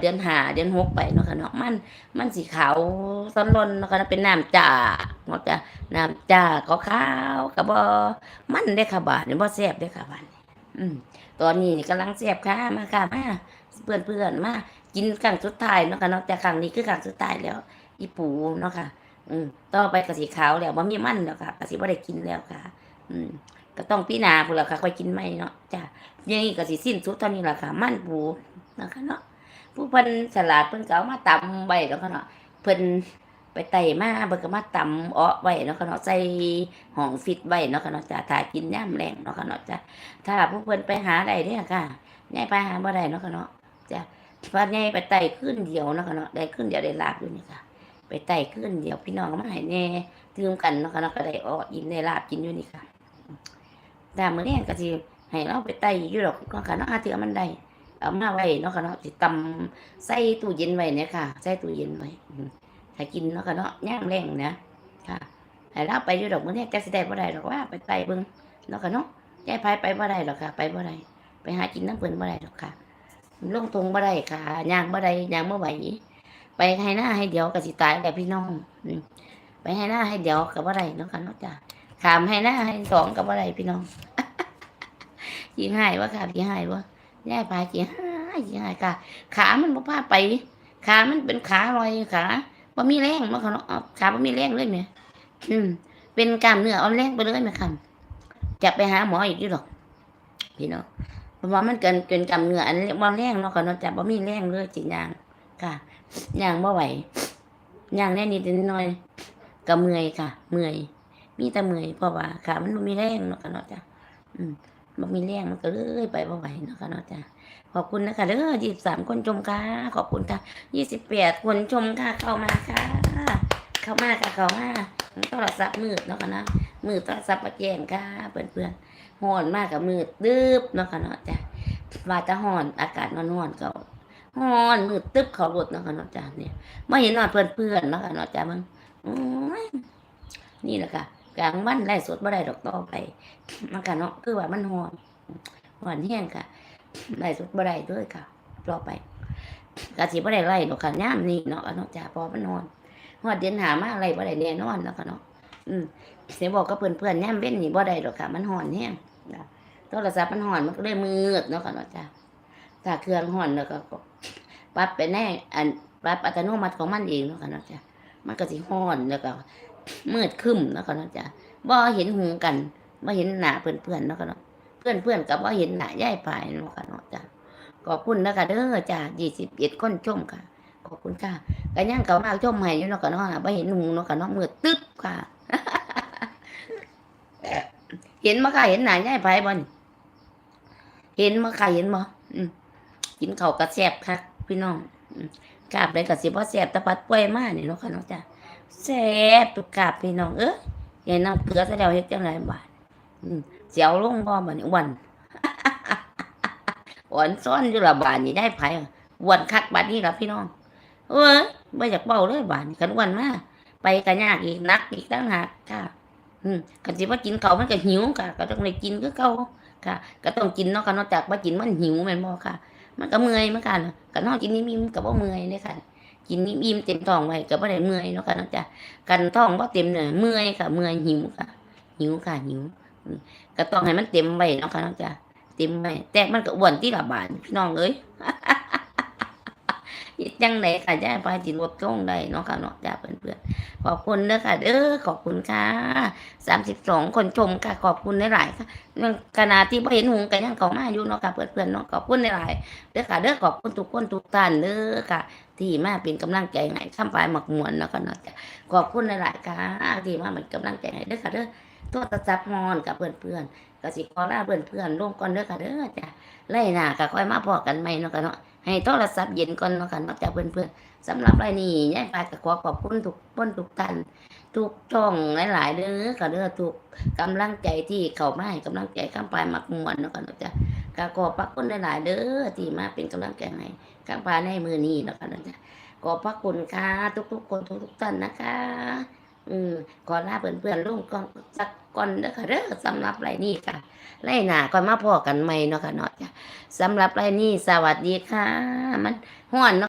เดือนหาเดือนหกไปเนาะค่ะเนาะมันมันสีขาวซ้อนรนเนาะค่ะเนาะเป็นน้ำจ่าเนาะจ้ะน้ำจ่าขาวขาวๆกับ่มันได้ค่ะบาดนี่ยบ่แซ่บได้ค่ะบาดนี่อืมตอนนี้นี่กำลังแซ่บค่ะมาค่ะมาเพื่อนเพื่อนๆมากินครั้งสุดท้ายเนาะค่ะเนาะแต่ครั้งนี้คือครั้งสุดท้ายแล้ว อีปูเนาะค่ะ อืมต่อไปก็สีขาวแล้วบ่มีมันแล้วค่ะก็สิบ่ได้กินแล้วค่ะ อืมก็ต้องพี่นาพุ่นล่ะค่ะค่อยกินใหม่เนาะจ้ะยังนี้ก็สิสิ้นสุดเท่านี้แหละค่ะ มันปูนะคะเนาะ ผู้เพิ่นสลัดเพิ่นก็เอามาตำไว้แล้วค่ะเนาะเพิ่นไปไต่มาเพิ่นก็มาตำเอาะไว้เนาะค่ะเนาะใส่ห้องฟิตไว้เนาะค่ะเนาะจ้ะถ้ากินย่ามแรงเนาะค่ะเนาะจ้ะถ้าผู้เพิ่นไปหาได้เด้อค่ะยายไปหาบ่ได้เนาะค่ะเนาะจ้ะพอใหญ่ไปไต่ขึ้นเดียวเนาะค่ะเนาะได้ขึ้นเดียวได้ลาบอยู่นี่ค่ะ ไปไต่ขึ้นเดียวพี่น้องก็มาให้แน่ตื่มกันเนาะค่ะเนาะก็ได้อ้อกินได้ลาบกินอยู่นี่ค่ะแต่มื้อนี้ก็สิให้เราไปไต่อยู่ดอกก็ค่ะเนาะอาเทือมันได้ เอามาไว้เนาะค่ะเนาะสิตำใส่ตู้เย็นไว้เนี่ยค่ะ ใส่ตู้เย็นไว้อืมให้กินเนาะค่ะเนาะย่างแรงนะค่ะให้เราไปอยู่ดอกมื้อนี้ก็สิได้บ่ได้ดอกว่าไปไต่เบิ่งเนาะค่ะเนาะยายพายไปบ่ได้ดอกค่ะ ไปบ่ได้ไปหากินน้ำเพิ่นบ่ได้ดอกค่ะลงทงบ่ได้ค่ะย่างบ่ได้ย่างบ่ไหวไปให้หน้าให้เดี๋ยวก็สิตายแหละพี่น้องไปให้หน้าให้เดี๋ยวก็บ่ได้เนาะค่ะเนาะจ้ะขามให้หน้าให้สองกับอะไรพี่น้องยิงหายวะค่ะยิงหายวะ ย่ายพายิงหายยิงหายค่ะ ขามันบ่พาไป ขามันเป็นขาลอยขาบ่มีแรงเนาะคะเนาะเอาขาบ่มีแรงเลยเนี่ยอืมเป็นกล้ามเนื้ออ่อนแรงไปเลยไหมค่ะจะไปหาหมออีกอยู่หรอกพี่น้องเพราะว่ามันเกินเกินกล้ามเนื้ออันบ่แรงเนาะค่ะเนาะจะบ่มีแรงเลยจริงย่างค่ะย่างบ่ไหวย่างแน่นิดหน่อยก็เมื่อยค่ะ เมื่อย มีแต่เมื่อยเพราะว่าขามันบ่มีแรงเนาะค่ะเนาะจ้ะอืม บ่มีแรงมันก็เลยไปบ่ไหวเนาะค่ะเนาะจ้ะขอบคุณนะคะเด้อ23คนชมค่ะขอบคุณค่ะ28คนชมค่ะเข้ามาค่ะ เข้ามาค่ะเข้ามาโทรศัพท์มืดเนาะค่ะเนาะมืดโทรศัพท์มาแจงค่ะเพื่อนๆฮ้อนมากกับมืดดึบเนาะค่ะเนาะจ้ะว่าจะฮ้อนอากาศร้อนๆก็ฮ้อนมืดตึ๊บเขารถเนาะค่ะเนาะจ้ะเนี่ยบ่เห็นนอนเพื่อนๆเนาะค่ะเนาะจ้ะมึงนี่แหละค่ะ กลางวันไล่สดบ่ได้ดอกต่อไปมันก็เนาะคือว่ามันฮ้อนฮ้อนแห้งค่ะไล่สดบ่ได้ด้วยค่ะต่อไปก็สิบ่ได้ไล่ดอกค่ะยามนี้เนาะเนาะจ้าพอมันนอนฮอดเดือนหามาไล่บ่ได้แน่นอนแล้วก็เนาะอืมสิบอกกับเพื่อนๆยามเว้นนี่บ่ได้ดอกค่ะ มันฮ้อนแห้งนะโทรศัพท์มันฮ้อนมันก็เลยมืดเนาะค่ะเนาะจ้าถ้าเครื่องฮ้อนแล้วก็ปรับไปแน่อันปรับอัตโนมัติของมันเองเนาะค่ะเนาะจ้ามันก็สิฮ้อนแล้วก็ มืดคึ้มเนาะค่ะเนาะจ้ะบ่เห็นหูกันบ่เห็นหน้าเพื่อนๆเนาะค่ะเนาะเพื่อนๆก็บ่เห็นหน้ายายปายเนาะคะเนาะจ้ะขอบคุณนะคะเด้อจ้ะ21คนชมค่ะ ขอบคุณค่ะก็ยังเขามาชมให้อยู่เนาะค่ะเนาะบ่เห็นหูเนาะค่ะเนาะมืดตึ๊บค่ะ เห็นบ่ค่ะเห็นหน้ายายปายบ่นเห็นบ่ค่ะเห็นบ่อืมกินเข้าวก็แซบคักพี่น้องกราบได้ก็สิบ่แซบตะปัดป่วยมากนี่เนาะค่ะเนาะจ้ะ แซ่บตุกกาบพี่น้องเอ้ยยายน้ำเกลือซะแล้วเฮ็ดจังไดบาดอืมเสียวลงบ่บัดนี้อ้วันอ้วนซ้อนอยู่ละบาดนี้ได้ไผอ้วนคักบาดนี้ละพี่น้อง เอ้ยบ่อยากเบ้าเลยบานี้คันอ้วนมาไปก็ยากอีกนักอีกต่างหากค่ะอืมคันสิว่ากินเขามันก็หิวค่ะ ก็ต้องได้กินคือเก่าค่ะ ก็ต้องกินเนาะค่ะนอกจากว่ากินมันหิวแม่นบ่ค่ะ มันก็เมื่อยเหมือนกันก็นนอนกินนิ่มๆก็บ่เมื่อยเด้ค่ะ กินนิ่มเต็มท้องไว้ก็บ่ได้เมื่อยเนาะค่ะเนาะจ้ะกันท้องบ่เต็มเนี่ยเมื่อยค่ะ เมื่อยหิวค่ะ หิวค่ะหิวก็ต้องให้มันเต็มไว้เนาะค่ะเนาะจ้ะเต็มไว้แต่มันก็อ้วนที่ละบาทพี่น้องเอ้ย เฮ็ดจังไดค่ะยายพาจิลดลงได้เนาะค่ะเนาะจ้ะเพื่อนๆขอบคุณเด้อค่ะเด้อขอบคุณค่ะ32คนชมค่ะขอบคุณหลายๆค่ะขณะที่บ่เห็นหุงก็ยังเขามาอยู่เนาะค่ะเพื่อนๆเนาะขอบคุณหลายๆเด้อค่ะเด้อขอบคุณทุกคนทุกท่านเด้อค่ะ ที่มาเป็นกำลังใจให้ข้ามปลายหมักมวนเนาะค่ะเนาะขอบคุณหลายๆค่ะที่มาเป็นกำลังใจให้เด้อค่ะเด้อ โทษจับฮอนกับเพื่อนๆก็สิขอลาเพื่อนๆร่วมก่อนเด้อค่ะเด้อจ้ะไล่หน้าก็ค่อยมาพอกันใหม่เนาะค่ะเนาะให้โทรศัพท์เย็นก่อนเนาะค่ะเนาะจ้ะเพื่อนๆสำหรับรายนี้ยายปลายก็ขอขอบคุณทุกคนทุกท่านทุกช่องหลายๆเด้อค่ะเด้อทุกกำลังใจที่เข้ามาให้กำลังใจข้ามปลายมักมวนเนาะค่ะเนาะจ้ะก็ขอบพระคุณหลายๆเด้อที่มาเป็นกำลังใจให้ข้างปลายในมือนี้เนาะคะนะจ๊ะขอบพระคุณค่ะทุกๆคนทุกๆท่านนะคะ อืมขอลาเพื่อนๆลงก่อนสักก่อนเด้อค่ะเด้อสำหรับไรนี่ค่ะไรหนาก่อนมาพอกันใหม่เนาะค่ะเนาะจ้ะสำหรับไรนี่สวัสดีค่ะ มันห้อนเนาะ